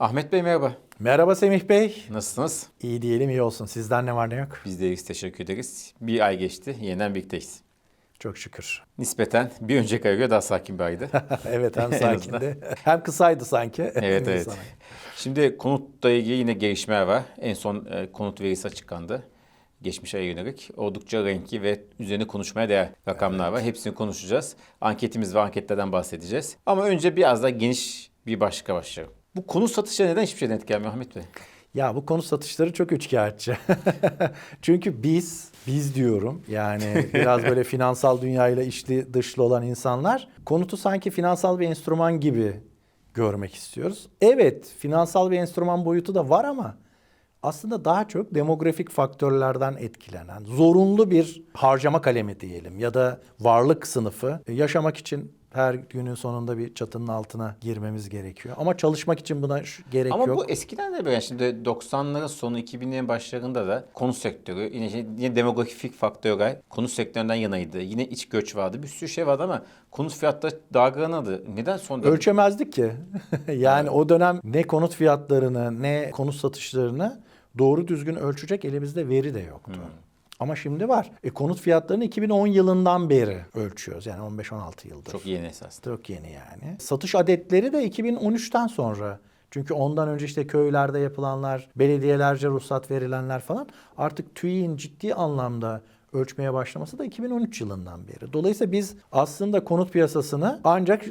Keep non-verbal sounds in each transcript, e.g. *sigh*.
Ahmet Bey merhaba. Merhaba Semih Bey. Nasılsınız? İyi diyelim iyi olsun. Sizden ne var ne yok? Biz de iyiyiz, teşekkür ederiz. Bir ay geçti, yeniden birlikteyiz. Çok şükür. Nispeten bir önceki aya göre daha sakin bir aydı. *laughs* evet hem *laughs* sakindi hem kısaydı sanki. *laughs* evet evet. Şimdi konutla ilgili yine gelişmeler var. En son e, konut verisi açıklandı. Geçmiş aya yönelik. Oldukça renkli ve üzerine konuşmaya değer rakamlar var. Hepsini konuşacağız. Anketimiz ve anketlerden bahsedeceğiz. Ama önce biraz daha geniş bir başlıkla başlayalım. Bu konut satışları neden hiçbir şeyden etkilenmiyor Ahmet Bey? Ya bu konu satışları çok üçkağıtçı. *laughs* Çünkü biz, biz diyorum yani *laughs* biraz böyle finansal dünyayla içli dışlı olan insanlar konutu sanki finansal bir enstrüman gibi görmek istiyoruz. Evet finansal bir enstrüman boyutu da var ama aslında daha çok demografik faktörlerden etkilenen zorunlu bir harcama kalemi diyelim ya da varlık sınıfı yaşamak için her günün sonunda bir çatının altına girmemiz gerekiyor. Ama çalışmak için buna gerek Ama yok. bu eskiden de böyle. Şimdi 90'ların sonu 2000'lerin başlarında da konut sektörü yine, şey- yine demografik faktörler konut sektöründen yanaydı. Yine iç göç vardı. Bir sürü şey vardı ama konut fiyatları dalgalanırdı. Neden son dönem? Ölçemezdik ki. *laughs* yani o dönem ne konut fiyatlarını ne konut satışlarını doğru düzgün ölçecek elimizde veri de yoktu. Hmm. Ama şimdi var. E, konut fiyatlarını 2010 yılından beri ölçüyoruz. Yani 15-16 yıldır. Çok yeni esas. Çok yeni yani. Satış adetleri de 2013'ten sonra. Çünkü ondan önce işte köylerde yapılanlar, belediyelerce ruhsat verilenler falan artık TÜİ'nin ciddi anlamda ölçmeye başlaması da 2013 yılından beri. Dolayısıyla biz aslında konut piyasasını ancak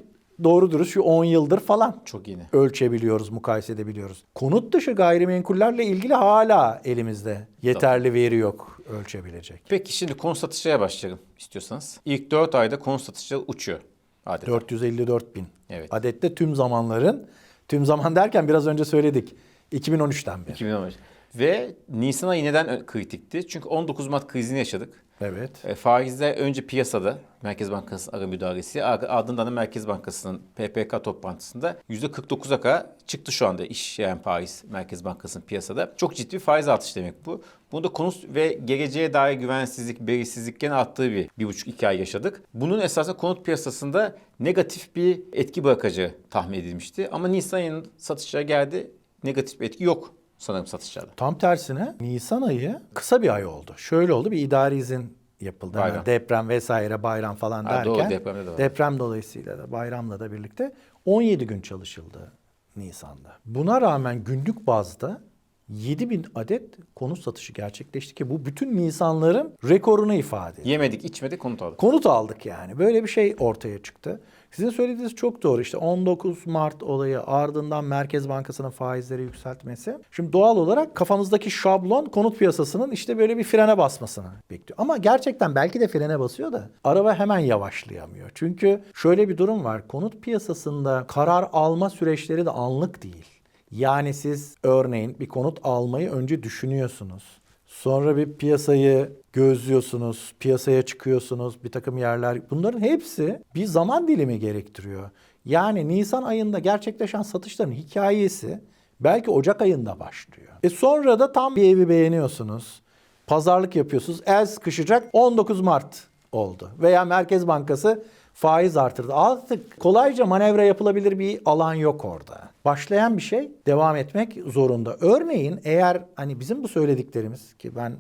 doğru dürüst şu 10 yıldır falan Çok yeni. ölçebiliyoruz, mukayese edebiliyoruz. Konut dışı gayrimenkullerle ilgili hala elimizde yeterli veri yok ölçebilecek. Peki şimdi konut satışlara başlayalım istiyorsanız. İlk 4 ayda konut satışları uçuyor. Adeta. 454 bin. Evet. Adette tüm zamanların, tüm zaman derken biraz önce söyledik. 2013'ten beri. 2015. Ve Nisan ayı neden kritikti? Çünkü 19 Mart krizini yaşadık. Evet. E, faizler önce piyasada Merkez Bankası ara müdahalesi ar- ardından da Merkez Bankası'nın PPK toplantısında %49'a kadar çıktı şu anda iş yani faiz Merkez Bankası'nın piyasada. Çok ciddi bir faiz artışı demek bu. Bunda konut ve geleceğe dair güvensizlik, belirsizlik gene arttığı bir, bir buçuk iki ay yaşadık. Bunun esasında konut piyasasında negatif bir etki bırakacağı tahmin edilmişti. Ama Nisan ayının satışlara geldi. Negatif bir etki yok sanırım satışlarda. Tam tersine Nisan ayı kısa bir ay oldu. Şöyle oldu bir idari izin yapıldı. Hemen Bayram. deprem vesaire bayram falan Ha, derken. doğru, depremde de var. deprem dolayısıyla da bayramla da birlikte 17 gün çalışıldı Nisan'da. Buna rağmen günlük bazda 7000 adet konut satışı gerçekleşti ki bu bütün Nisanların rekorunu ifade ediyor. Yemedik, içmedik, konut aldık. Konut aldık yani. Böyle bir şey ortaya çıktı. Sizin söylediğiniz çok doğru. İşte 19 Mart olayı ardından Merkez Bankası'nın faizleri yükseltmesi. Şimdi doğal olarak kafamızdaki şablon konut piyasasının işte böyle bir frene basmasını bekliyor. Ama gerçekten belki de frene basıyor da araba hemen yavaşlayamıyor. Çünkü şöyle bir durum var. Konut piyasasında karar alma süreçleri de anlık değil. Yani siz örneğin bir konut almayı önce düşünüyorsunuz. Sonra bir piyasayı gözlüyorsunuz, piyasaya çıkıyorsunuz, bir takım yerler. Bunların hepsi bir zaman dilimi gerektiriyor. Yani Nisan ayında gerçekleşen satışların hikayesi belki Ocak ayında başlıyor. E sonra da tam bir evi beğeniyorsunuz. Pazarlık yapıyorsunuz. El sıkışacak 19 Mart oldu. Veya Merkez Bankası faiz artırdı. Artık kolayca manevra yapılabilir bir alan yok orada. Başlayan bir şey devam etmek zorunda. Örneğin eğer hani bizim bu söylediklerimiz ki ben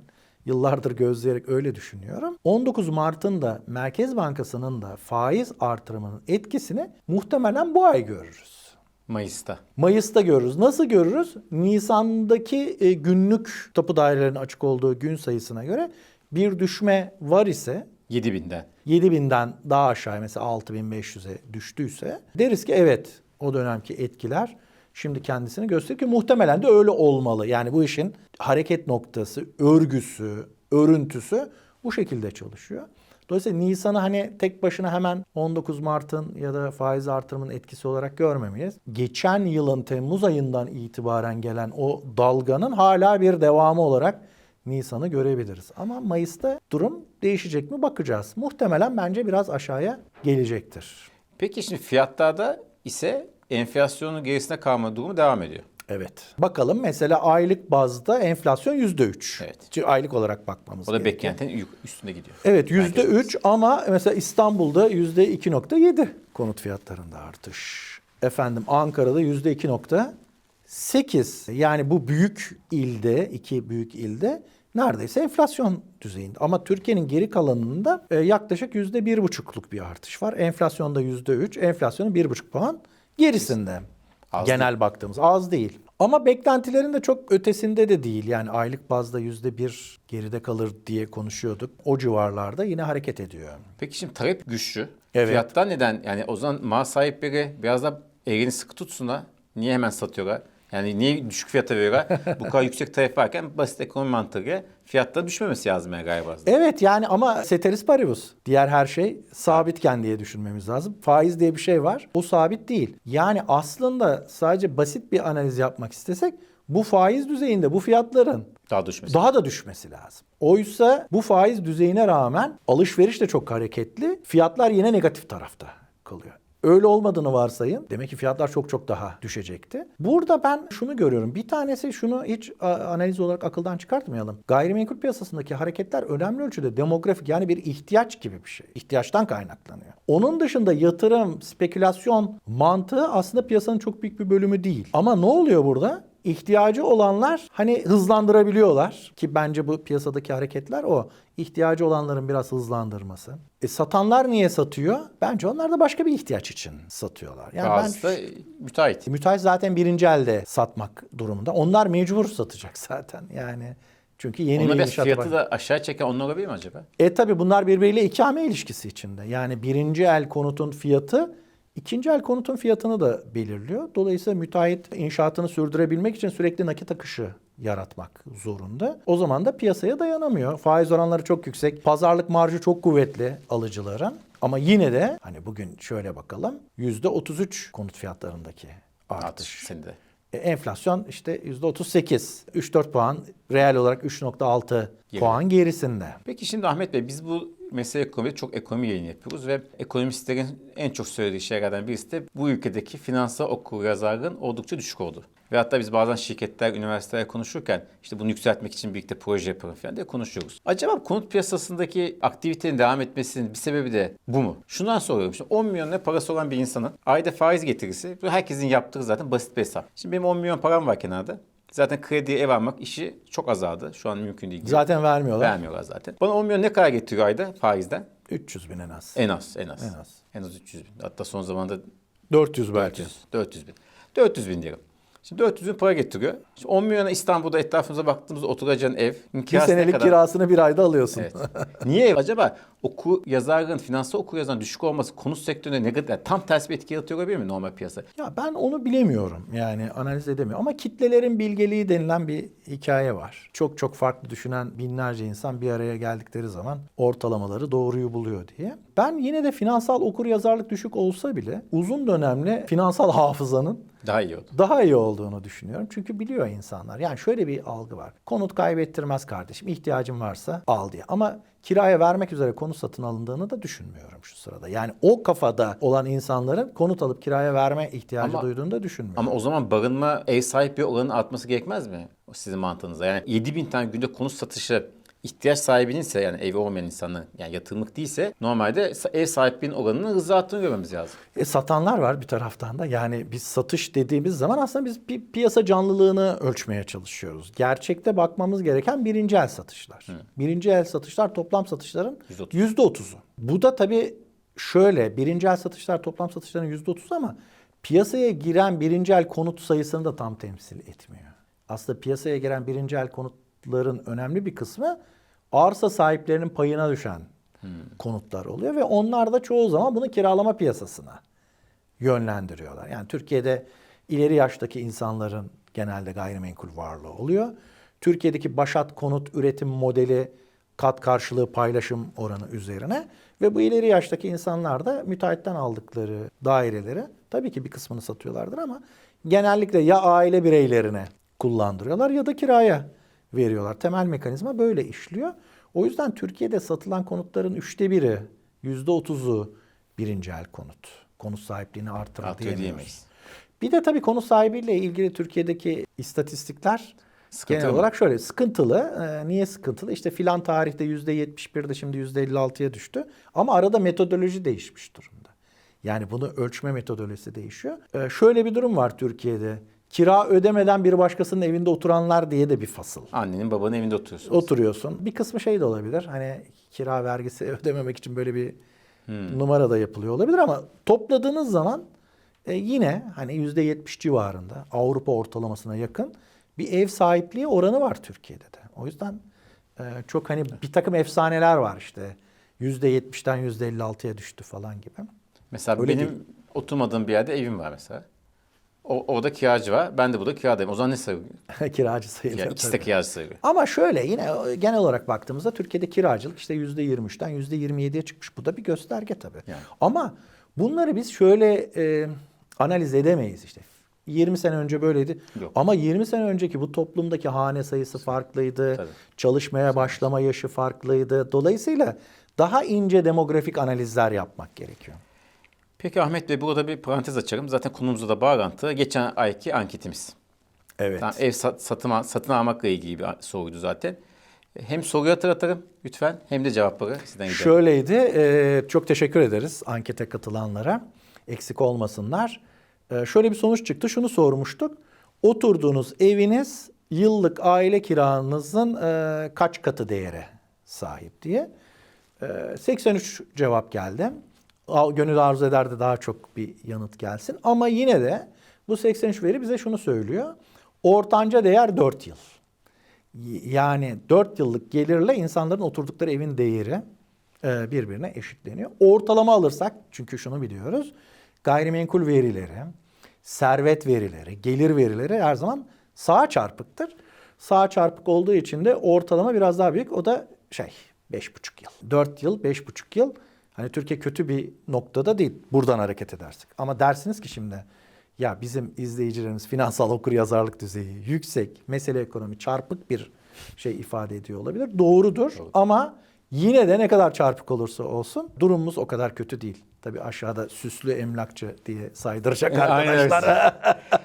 yıllardır gözleyerek öyle düşünüyorum. 19 Mart'ın da Merkez Bankası'nın da faiz artırımının etkisini muhtemelen bu ay görürüz. Mayıs'ta. Mayıs'ta görürüz. Nasıl görürüz? Nisan'daki e, günlük tapu dairelerinin açık olduğu gün sayısına göre bir düşme var ise 7000'den. 7000'den daha aşağı mesela 6500'e düştüyse deriz ki evet o dönemki etkiler şimdi kendisini gösteriyor ki muhtemelen de öyle olmalı. Yani bu işin hareket noktası, örgüsü, örüntüsü bu şekilde çalışıyor. Dolayısıyla Nisan'ı hani tek başına hemen 19 Mart'ın ya da faiz artırımının etkisi olarak görmemeyiz. Geçen yılın Temmuz ayından itibaren gelen o dalganın hala bir devamı olarak Nisan'ı görebiliriz. Ama Mayıs'ta durum değişecek mi bakacağız. Muhtemelen bence biraz aşağıya gelecektir. Peki şimdi fiyatlarda ise enflasyonun gerisine kalma durumu devam ediyor. Evet. Bakalım mesela aylık bazda enflasyon %3. Evet. Çünkü aylık olarak bakmamız O da gerekiyor. beklentinin üstünde gidiyor. Evet Merkez %3 ama mesela İstanbul'da %2.7 konut fiyatlarında artış. Efendim Ankara'da %2.8 8 yani bu büyük ilde, iki büyük ilde neredeyse enflasyon düzeyinde. Ama Türkiye'nin geri kalanında e, yaklaşık yüzde bir buçukluk bir artış var. Enflasyonda yüzde üç, enflasyonun bir buçuk puan gerisinde. Az Genel baktığımız az değil. Ama beklentilerin de çok ötesinde de değil. Yani aylık bazda yüzde bir geride kalır diye konuşuyorduk. O civarlarda yine hareket ediyor. Peki şimdi talep güçlü. Evet. Fiyatlar neden? Yani o zaman mal sahipleri biraz da elini sıkı tutsunlar. Niye hemen satıyorlar? Yani niye düşük fiyata veriyorlar? Bu kadar yüksek talep varken basit ekonomi mantığıyla fiyatların düşmemesi lazım yani galiba. Evet yani ama ceteris paribus. Diğer her şey sabitken diye düşünmemiz lazım. Faiz diye bir şey var. O sabit değil. Yani aslında sadece basit bir analiz yapmak istesek bu faiz düzeyinde bu fiyatların Daha düşmesi. daha da düşmesi lazım. Oysa bu faiz düzeyine rağmen alışveriş de çok hareketli. Fiyatlar yine negatif tarafta kalıyor. Öyle olmadığını varsayın. Demek ki fiyatlar çok çok daha düşecekti. Burada ben şunu görüyorum. Bir tanesi şunu hiç analiz olarak akıldan çıkartmayalım. Gayrimenkul piyasasındaki hareketler önemli ölçüde demografik yani bir ihtiyaç gibi bir şey. İhtiyaçtan kaynaklanıyor. Onun dışında yatırım, spekülasyon mantığı aslında piyasanın çok büyük bir bölümü değil. Ama ne oluyor burada? İhtiyacı olanlar hani hızlandırabiliyorlar ki bence bu piyasadaki hareketler o. İhtiyacı olanların biraz hızlandırması. E satanlar niye satıyor? Bence onlar da başka bir ihtiyaç için satıyorlar. Yani Bazısı ben da müteahhit. müteahhit zaten birinci elde satmak durumunda. Onlar mecbur satacak zaten. Yani çünkü yeni Onlar bir biraz inşaata fiyatı bak- da aşağı çeken onlar olabilir mi acaba? e tabi bunlar birbiriyle ikame ilişkisi içinde. Yani birinci el konutun fiyatı ikinci el konutun fiyatını da belirliyor. Dolayısıyla müteahhit inşaatını sürdürebilmek için sürekli nakit akışı yaratmak zorunda. O zaman da piyasaya dayanamıyor. Faiz oranları çok yüksek. Pazarlık marjı çok kuvvetli alıcıların. Ama yine de hani bugün şöyle bakalım. %33 konut fiyatlarındaki artış. Artış sende. E, enflasyon işte %38. 3-4 puan reel olarak 3.6 Geri. puan gerisinde. Peki şimdi Ahmet Bey biz bu mesele ekonomide çok ekonomi yayını yapıyoruz ve ekonomistlerin en çok söylediği şeylerden birisi de bu ülkedeki finansal okuryazarlığın oldukça düşük oldu. Ve hatta biz bazen şirketler, üniversiteler konuşurken işte bunu yükseltmek için birlikte proje yapalım falan diye konuşuyoruz. Acaba konut piyasasındaki aktivitenin devam etmesinin bir sebebi de bu mu? Şundan soruyorum. Şimdi 10 milyon lira parası olan bir insanın ayda faiz getirisi herkesin yaptığı zaten basit bir hesap. Şimdi benim 10 milyon param var kenarda. Zaten krediye ev almak işi çok azaldı. Şu an mümkün değil. Zaten vermiyorlar. Vermiyorlar zaten. Bana 10 milyon ne kadar getiriyor ayda faizden? 300 bin en az. En az, en az. En az. En az 300 bin. Hatta son zamanda 400 belki. 400, 400 bin. 400 bin diyelim. Şimdi 400 bin para getiriyor. Şimdi 10 milyona İstanbul'da etrafımıza baktığımızda oturacağın ev. Bir senelik kadar? kirasını bir ayda alıyorsun. Evet. *laughs* Niye? Acaba oku yazarlığın, finansal okur yazarın düşük olması konut sektörüne ne kadar tam ters bir etki yaratıyor olabilir mi normal piyasa? Ya ben onu bilemiyorum. Yani analiz edemiyorum. Ama kitlelerin bilgeliği denilen bir hikaye var. Çok çok farklı düşünen binlerce insan bir araya geldikleri zaman ortalamaları doğruyu buluyor diye. Ben yine de finansal okur yazarlık düşük olsa bile uzun dönemli finansal hafızanın Daha iyi oldu. daha iyi olduğunu düşünüyorum. Çünkü biliyor insanlar. Yani şöyle bir algı var. Konut kaybettirmez kardeşim. İhtiyacın varsa al diye. Ama kiraya vermek üzere konut satın alındığını da düşünmüyorum şu sırada. Yani o kafada olan insanların konut alıp kiraya verme ihtiyacı Ama- duyduğunu da düşünmüyorum. Ama o zaman barınma ev sahibi oranın artması gerekmez mi? Sizin mantığınızda. Yani 7 bin tane günde konut satışı ihtiyaç sahibininse yani evi olmayan insanın yani yatırımlık değilse normalde ev sahibinin oranının hızlı arttığını görmemiz lazım. E, satanlar var bir taraftan da. Yani biz satış dediğimiz zaman aslında biz bir piyasa canlılığını ölçmeye çalışıyoruz. Gerçekte bakmamız gereken birinci el satışlar. Birinci el satışlar toplam satışların %30. yüzde otuzu. Bu da tabii şöyle birinci el satışlar toplam satışların yüzde otuzu ama piyasaya giren birinci el konut sayısını da tam temsil etmiyor. Aslında piyasaya giren birinci el konutların önemli bir kısmı arsa sahiplerinin payına düşen konutlar oluyor ve onlar da çoğu zaman bunu kiralama piyasasına yönlendiriyorlar. Yani Türkiye'de ileri yaştaki insanların genelde gayrimenkul varlığı oluyor. Türkiye'deki başat konut üretim modeli kat karşılığı paylaşım oranı üzerine ve bu ileri yaştaki insanlar da müteahhitten aldıkları daireleri tabii ki bir kısmını satıyorlardır ama genellikle ya aile bireylerine kullandırıyorlar ya da kiraya veriyorlar. Temel mekanizma böyle işliyor. O yüzden Türkiye'de satılan konutların üçte biri, yüzde otuzu birinci el konut. Konut sahipliğini artırır Artıyor diyemiyoruz. diyemeyiz. Bir de tabii konut sahibiyle ilgili Türkiye'deki istatistikler Sıkıntılı genel mı? olarak şöyle sıkıntılı. Ee, niye sıkıntılı? İşte filan tarihte %71'de şimdi %56'ya düştü. Ama arada metodoloji değişmiş durumda. Yani bunu ölçme metodolojisi değişiyor. Ee, şöyle bir durum var Türkiye'de. Kira ödemeden bir başkasının evinde oturanlar diye de bir fasıl. Annenin babanın evinde oturuyorsun. Oturuyorsun. Bir kısmı şey de olabilir. Hani kira vergisi *laughs* ödememek için böyle bir numara da yapılıyor olabilir ama topladığınız zaman e, yine hani %70 civarında Avrupa ortalamasına yakın bir ev sahipliği oranı var Türkiye'de de. O yüzden e, çok hani bir takım efsaneler var işte. %70'den %56'ya düştü falan gibi. Mesela Öyle benim değil. oturmadığım bir yerde evim var mesela. O, orada kiracı var. Ben de burada kiradayım. O zaman ne sayılıyor? *laughs* Kiracı sayılıyor. Yani ikisi de kiracı sayılıyor. Ama şöyle yine genel olarak baktığımızda Türkiye'de kiracılık işte %23'ten %27'ye çıkmış. Bu da bir gösterge tabii. Yani. Ama bunları biz şöyle e, analiz edemeyiz işte. 20 sene önce böyleydi. Yok. Ama 20 sene önceki bu toplumdaki hane sayısı farklıydı. Tabii. Çalışmaya başlama yaşı farklıydı. Dolayısıyla daha ince demografik analizler yapmak gerekiyor. Peki Ahmet Bey burada bir parantez açarım. Zaten konumuzda da bağlantı. Geçen ayki anketimiz. Evet. Tamam, ev sat, satın, satın almakla ilgili bir soruydu zaten. Hem soruyu hatırlatırım lütfen hem de cevapları sizden gidelim. Şöyleydi. e, çok teşekkür ederiz ankete katılanlara. Eksik olmasınlar. E, şöyle bir sonuç çıktı. Şunu sormuştuk. Oturduğunuz eviniz yıllık aile kiranızın e, kaç katı değere sahip diye. E, 83 cevap geldi. Gönül arzu ederdi daha çok bir yanıt gelsin. Ama yine de bu 83 veri bize şunu söylüyor. Ortanca değer 4 yıl. Yani 4 yıllık gelirle insanların oturdukları evin değeri e, birbirine eşitleniyor. Ortalama alırsak çünkü şunu biliyoruz. Gayrimenkul verileri, servet verileri, gelir verileri her zaman sağa çarpıktır. Sağa çarpık olduğu için de ortalama biraz daha büyük. O da şey 5,5 yıl. 4 yıl, 5,5 yıl. Hani Türkiye kötü bir noktada değil. Buradan hareket edersek. Ama dersiniz ki şimdi ya bizim izleyicilerimiz finansal okuryazarlık düzeyi yüksek, mesele ekonomi çarpık bir şey ifade ediyor olabilir. Doğrudur ama yine de ne kadar çarpık olursa olsun durumumuz o kadar kötü değil. Tabii aşağıda süslü emlakçı diye saydıracak öyle. arkadaşlar.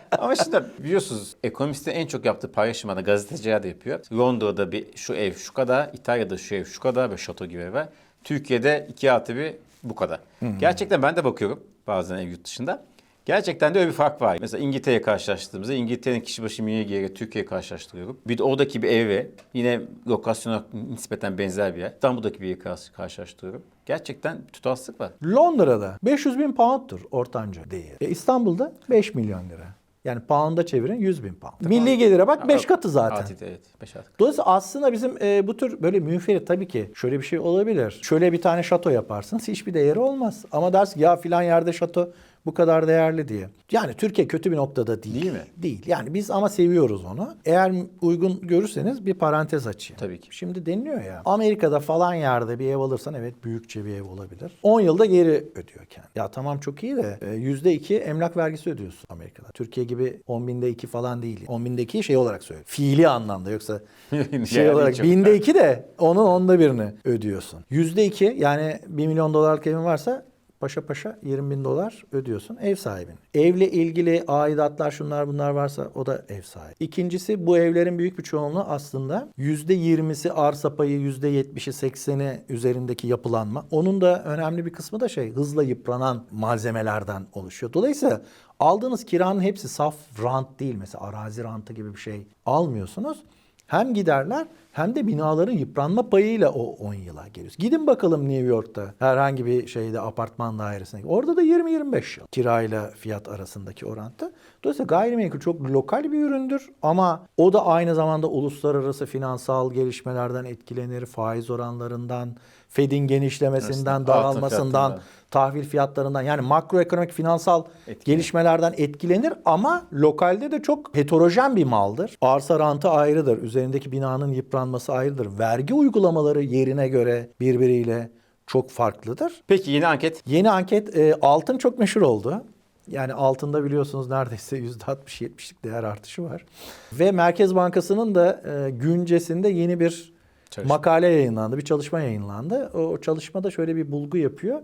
*laughs* Ama şimdi biliyorsunuz ekonomistin en çok yaptığı paylaşımlarda gazeteciler de yapıyor. Londra'da bir şu ev şu kadar, İtalya'da şu ev şu kadar ve şato gibi ev var. Türkiye'de iki artı bir bu kadar. Gerçekten ben de bakıyorum bazen ev yurt dışında. Gerçekten de öyle bir fark var. Mesela İngiltere'ye karşılaştığımızda İngiltere'nin kişi başı milli geliri Türkiye'ye karşılaştırıyorum. Bir de oradaki bir evi yine lokasyona nispeten benzer bir yer. İstanbul'daki bir karşı- karşılaştırıyorum. Gerçekten tutarsızlık var. Londra'da 500 bin pound'tur ortanca değeri. E, İstanbul'da 5 milyon lira. Yani pound'a çevirin 100 bin pound. Milli gelire bak 5 katı zaten. Artı, evet, beş artı. Dolayısıyla aslında bizim e, bu tür böyle münferit tabii ki şöyle bir şey olabilir. Şöyle bir tane şato yaparsınız hiçbir değeri olmaz. Ama dersin ki, ya filan yerde şato bu kadar değerli diye. Yani Türkiye kötü bir noktada değil. Değil mi? Değil. Yani biz ama seviyoruz onu. Eğer uygun görürseniz bir parantez açayım. Tabii ki. Şimdi deniliyor ya. Amerika'da falan yerde bir ev alırsan evet büyükçe bir ev olabilir. 10 yılda geri ödüyor kendi. Ya tamam çok iyi de e, %2 emlak vergisi ödüyorsun Amerika'da. Türkiye gibi 10 binde 2 falan değil. 10 binde 2'yi şey olarak söylüyorum. Fiili anlamda yoksa *laughs* şey Yani olarak binde 2 de onun onda birini ödüyorsun. Yüzde 2 yani 1 milyon dolarlık evin varsa paşa paşa 20 bin dolar ödüyorsun ev sahibin. Evle ilgili aidatlar şunlar bunlar varsa o da ev sahibi. İkincisi bu evlerin büyük bir çoğunluğu aslında yüzde 20'si arsa payı yüzde 70'i 80'i üzerindeki yapılanma. Onun da önemli bir kısmı da şey hızla yıpranan malzemelerden oluşuyor. Dolayısıyla aldığınız kiranın hepsi saf rant değil. Mesela arazi rantı gibi bir şey almıyorsunuz. Hem giderler hem de binaların yıpranma payıyla o 10 yıla geliyoruz. Gidin bakalım New York'ta herhangi bir şeyde apartman dairesine. Orada da 20-25 yıl kirayla fiyat arasındaki orantı. Dolayısıyla gayrimenkul çok lokal bir üründür ama o da aynı zamanda uluslararası finansal gelişmelerden etkilenir. Faiz oranlarından, Fed'in genişlemesinden, Altın daralmasından. Tahvil fiyatlarından yani makroekonomik finansal Etkilenir. gelişmelerden etkilenir ama lokalde de çok heterojen bir maldır. Arsa rantı ayrıdır. Üzerindeki binanın yıpranması ayrıdır. Vergi uygulamaları yerine göre birbiriyle çok farklıdır. Peki yeni anket. Yeni anket e, altın çok meşhur oldu. Yani altında biliyorsunuz neredeyse %60-70'lik değer artışı var. Ve Merkez Bankası'nın da e, güncesinde yeni bir Çalışma. makale yayınlandı, bir çalışma yayınlandı. O, o çalışmada şöyle bir bulgu yapıyor.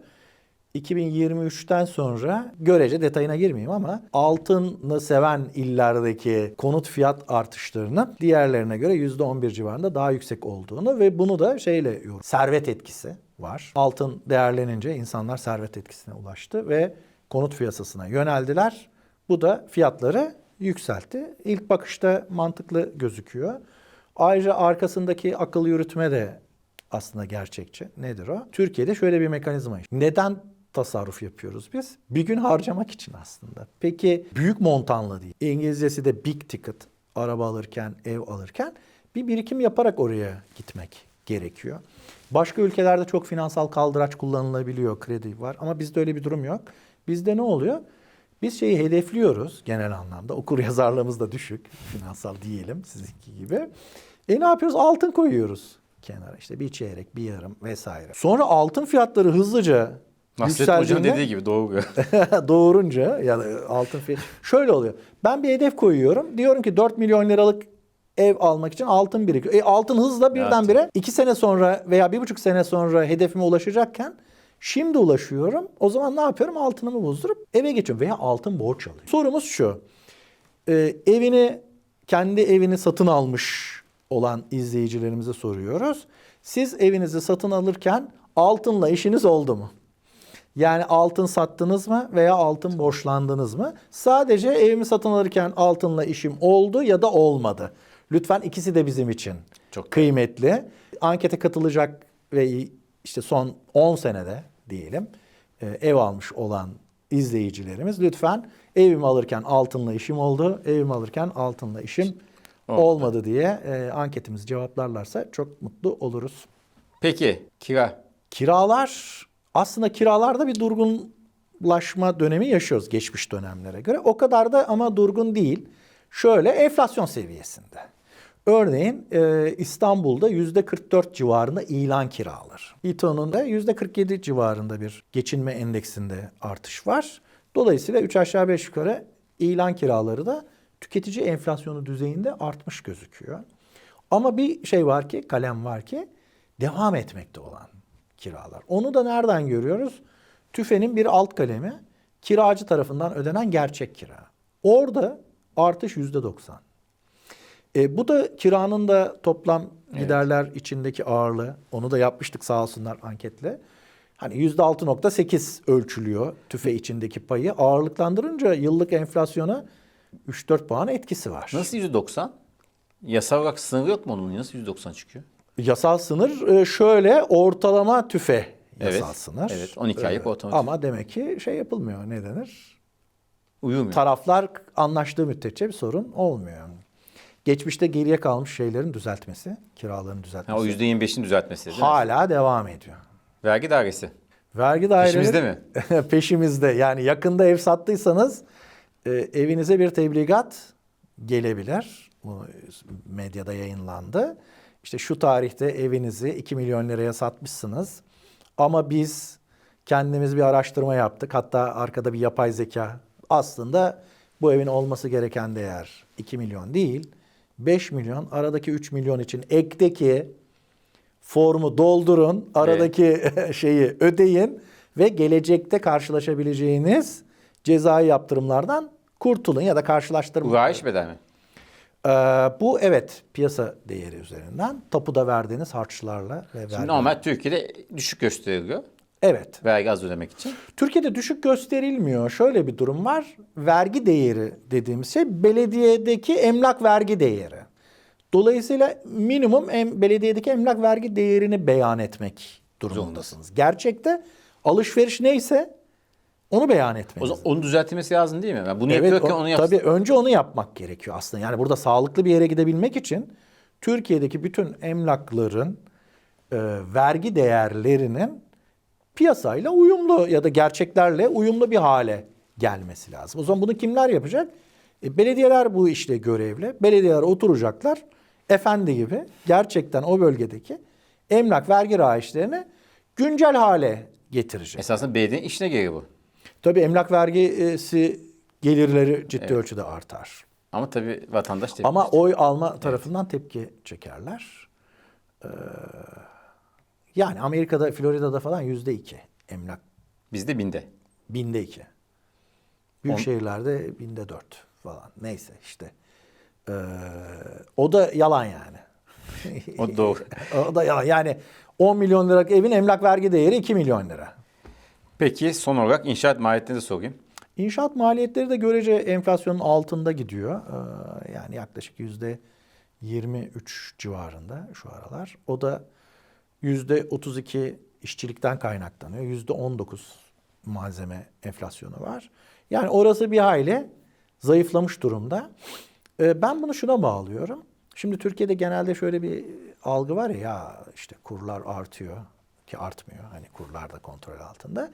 2023'ten sonra görece detayına girmeyeyim ama altını seven illerdeki konut fiyat artışlarının diğerlerine göre %11 civarında daha yüksek olduğunu ve bunu da şeyle yorum. Servet etkisi var. Altın değerlenince insanlar servet etkisine ulaştı ve konut piyasasına yöneldiler. Bu da fiyatları yükseltti. İlk bakışta mantıklı gözüküyor. Ayrıca arkasındaki akıl yürütme de aslında gerçekçi. Nedir o? Türkiye'de şöyle bir mekanizma. Neden tasarruf yapıyoruz biz? Bir gün harcamak için aslında. Peki büyük montanlı değil. İngilizcesi de big ticket. Araba alırken, ev alırken bir birikim yaparak oraya gitmek gerekiyor. Başka ülkelerde çok finansal kaldıraç kullanılabiliyor, kredi var ama bizde öyle bir durum yok. Bizde ne oluyor? Biz şeyi hedefliyoruz genel anlamda. Okur yazarlığımız da düşük. Finansal diyelim sizinki gibi. E ne yapıyoruz? Altın koyuyoruz kenara. İşte bir çeyrek, bir yarım vesaire. Sonra altın fiyatları hızlıca Nasrettin Hoca'nın dediği gibi doğru. *laughs* doğurunca yani altın fiyatı şöyle oluyor. Ben bir hedef koyuyorum. Diyorum ki 4 milyon liralık ev almak için altın birikiyor. E, altın hızla birdenbire 2 sene sonra veya 1,5 sene sonra hedefime ulaşacakken şimdi ulaşıyorum. O zaman ne yapıyorum? Altınımı bozdurup eve geçiyorum veya altın borç alıyorum. Sorumuz şu. Ee, evini kendi evini satın almış olan izleyicilerimize soruyoruz. Siz evinizi satın alırken altınla işiniz oldu mu? Yani altın sattınız mı veya altın borçlandınız mı? Sadece evimi satın alırken altınla işim oldu ya da olmadı. Lütfen ikisi de bizim için Çok kıymetli. Ankete katılacak ve işte son 10 senede diyelim e, ev almış olan izleyicilerimiz lütfen evimi alırken altınla işim oldu, evimi alırken altınla işim Olmadı. olmadı diye e, anketimizi cevaplarlarsa çok mutlu oluruz. Peki kira. Kiralar aslında kiralarda bir durgunlaşma dönemi yaşıyoruz geçmiş dönemlere göre. O kadar da ama durgun değil. Şöyle enflasyon seviyesinde. Örneğin e, İstanbul'da yüzde 44 civarında ilan kiralar. İTO'nun da yüzde 47 civarında bir geçinme endeksinde artış var. Dolayısıyla 3 aşağı 5 yukarı ilan kiraları da tüketici enflasyonu düzeyinde artmış gözüküyor. Ama bir şey var ki, kalem var ki devam etmekte olan kiralar. Onu da nereden görüyoruz? TÜFE'nin bir alt kalemi kiracı tarafından ödenen gerçek kira. Orada artış yüzde 90. E, bu da kiranın da toplam giderler içindeki ağırlığı. Onu da yapmıştık sağ olsunlar anketle. Hani yüzde 6.8 ölçülüyor tüfe içindeki payı. Ağırlıklandırınca yıllık enflasyona 3-4 puan etkisi var. Nasıl %90? Yasal olarak sınırı yok mu onun? Nasıl %90 çıkıyor? Yasal sınır e, şöyle ortalama tüfe yasal Evet, sınır. evet, 12 aylık E, ortalama Ama demek ki şey yapılmıyor ne denir? Uyumuyor. Taraflar anlaştığı müddetçe bir sorun olmuyor. Geçmişte geriye kalmış şeylerin düzeltmesi, kiraların Ha, düzeltmesi o %25'in düzeltmesi değil mi? hala devam ediyor. Vergi dairesi. Vergi daireleri Peşimizde mi? *laughs* peşimizde. Yani yakında ev sattıysanız e, evinize bir tebligat gelebilir. Bu medyada yayınlandı. İşte şu tarihte evinizi 2 milyon liraya satmışsınız. Ama biz kendimiz bir araştırma yaptık. Hatta arkada bir yapay zeka. Aslında bu evin olması gereken değer 2 milyon değil. 5 milyon. Aradaki 3 milyon için ekteki formu doldurun, aradaki *laughs* şeyi ödeyin ve gelecekte karşılaşabileceğiniz cezai yaptırımlardan kurtulun ya da karşılaştırma. Rayiç bedel mi? Ee, bu evet piyasa değeri üzerinden tapuda verdiğiniz harçlarla ve Şimdi vergi- normal Türkiye'de düşük gösteriliyor. Evet. Vergi az ödemek için. Türkiye'de düşük gösterilmiyor. Şöyle bir durum var. Vergi değeri dediğimiz şey belediyedeki emlak vergi değeri. Dolayısıyla minimum em, belediyedeki emlak vergi değerini beyan etmek durumundasınız. Gerçekte alışveriş neyse onu beyan O etmeniz. zaman onu düzeltmesi lazım değil mi? Yani bunu Evet, yapıyorken o- onu yapsın. Tabii önce onu yapmak gerekiyor aslında. Yani burada sağlıklı bir yere gidebilmek için Türkiye'deki bütün emlakların e, vergi değerlerinin piyasayla uyumlu ya da gerçeklerle uyumlu bir hale gelmesi lazım. O zaman bunu kimler yapacak? E, belediyeler bu işle görevli. Belediyeler oturacaklar. Efendi gibi gerçekten o bölgedeki emlak vergi raiçlerini güncel hale getirecek. Esasında belediyenin işine geliyor bu. Tabii emlak vergisi gelirleri ciddi ölçüde artar. Ama tabii vatandaş tepki. Ama oy alma tarafından tepki çekerler. Ee, yani Amerika'da, Florida'da falan yüzde iki emlak. Bizde binde. Binde iki. Büyük On- şehirlerde binde dört falan. Neyse işte. Ee, o da yalan yani. O doğru. *laughs* o da yalan. Yani 10 milyon liralık evin emlak vergi değeri 2 milyon lira. Peki son olarak inşaat maliyetlerini de sorayım. İnşaat maliyetleri de görece enflasyonun altında gidiyor. Ee, yani yaklaşık yüzde 23 civarında şu aralar. O da yüzde 32 işçilikten kaynaklanıyor. Yüzde 19 malzeme enflasyonu var. Yani orası bir hayli zayıflamış durumda. Ee, ben bunu şuna bağlıyorum. Şimdi Türkiye'de genelde şöyle bir algı var ya, ya işte kurlar artıyor ki artmıyor. Hani kurlar da kontrol altında.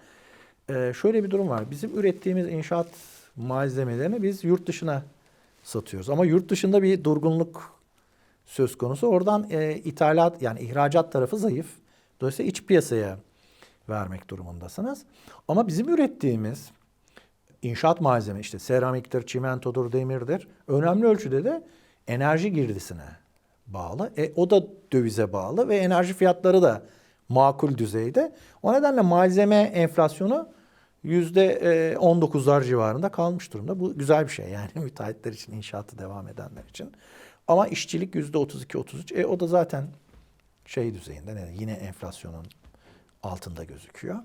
Ee, şöyle bir durum var. Bizim ürettiğimiz inşaat malzemelerini biz yurt dışına satıyoruz. Ama yurt dışında bir durgunluk söz konusu. Oradan e, ithalat yani ihracat tarafı zayıf. Dolayısıyla iç piyasaya vermek durumundasınız. Ama bizim ürettiğimiz inşaat malzeme işte seramiktir, çimentodur, demirdir önemli ölçüde de enerji girdisine bağlı. E, o da dövize bağlı ve enerji fiyatları da makul düzeyde. O nedenle malzeme enflasyonu yüzde 19'lar civarında kalmış durumda. Bu güzel bir şey yani *laughs* müteahhitler için, inşaatı devam edenler için. Ama işçilik yüzde 32-33. E, o da zaten şey düzeyinde ne, yine enflasyonun altında gözüküyor.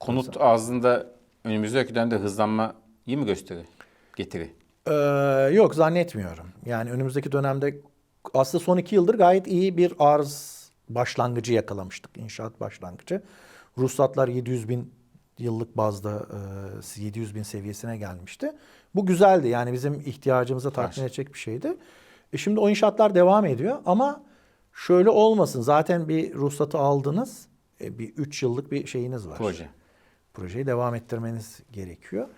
Konut ağzında önümüzdeki dönemde hızlanma iyi mi gösterir? Getiri. Ee, yok zannetmiyorum. Yani önümüzdeki dönemde aslında son iki yıldır gayet iyi bir arz başlangıcı yakalamıştık. İnşaat başlangıcı. Ruhsatlar 700 bin yıllık bazda e, 700 bin seviyesine gelmişti. Bu güzeldi. Yani bizim ihtiyacımıza tatmin edecek bir şeydi. E şimdi o inşaatlar devam ediyor ama şöyle olmasın. Zaten bir ruhsatı aldınız. E, bir 3 yıllık bir şeyiniz var Proje. projeyi devam ettirmeniz gerekiyor.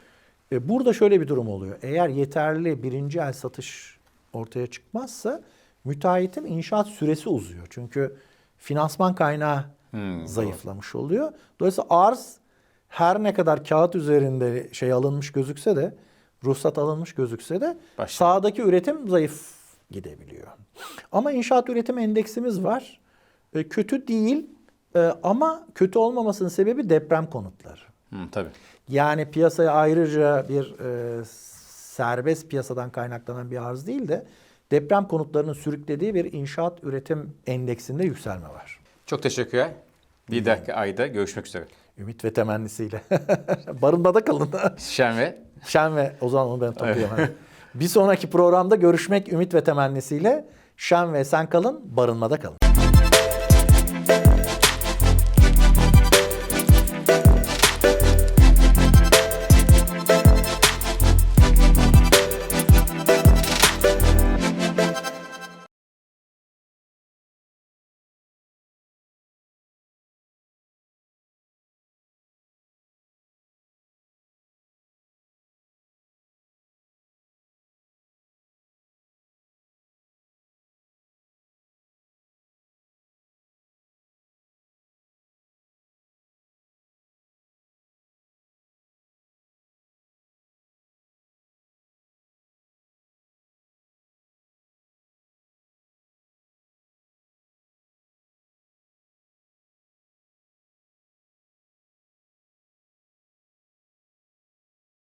E, burada şöyle bir durum oluyor. Eğer yeterli birinci el satış ortaya çıkmazsa müteahhitin inşaat süresi uzuyor. Çünkü finansman kaynağı Hmm, zayıflamış oluyor. Dolayısıyla arz her ne kadar kağıt üzerinde şey alınmış gözükse de ruhsat alınmış gözükse de Başladı. sahadaki üretim zayıf gidebiliyor. Ama inşaat üretim endeksimiz var. E, kötü değil e, ama kötü olmamasının sebebi deprem konutları. Hı, tabii. Yani piyasaya ayrıca bir e, serbest piyasadan kaynaklanan bir arz değil de deprem konutlarının sürüklediği bir inşaat üretim endeksinde yükselme var. Çok teşekkürler. Bir dahaki ayda görüşmek üzere. Ümit ve temennisiyle. *laughs* Barınmada kalın. *laughs* Şen ve Şen ve o zaman onu ben toplayayım. bir sonraki programda görüşmek ümit ve temennisiyle. Şen ve sen kalın, barınmada kalın.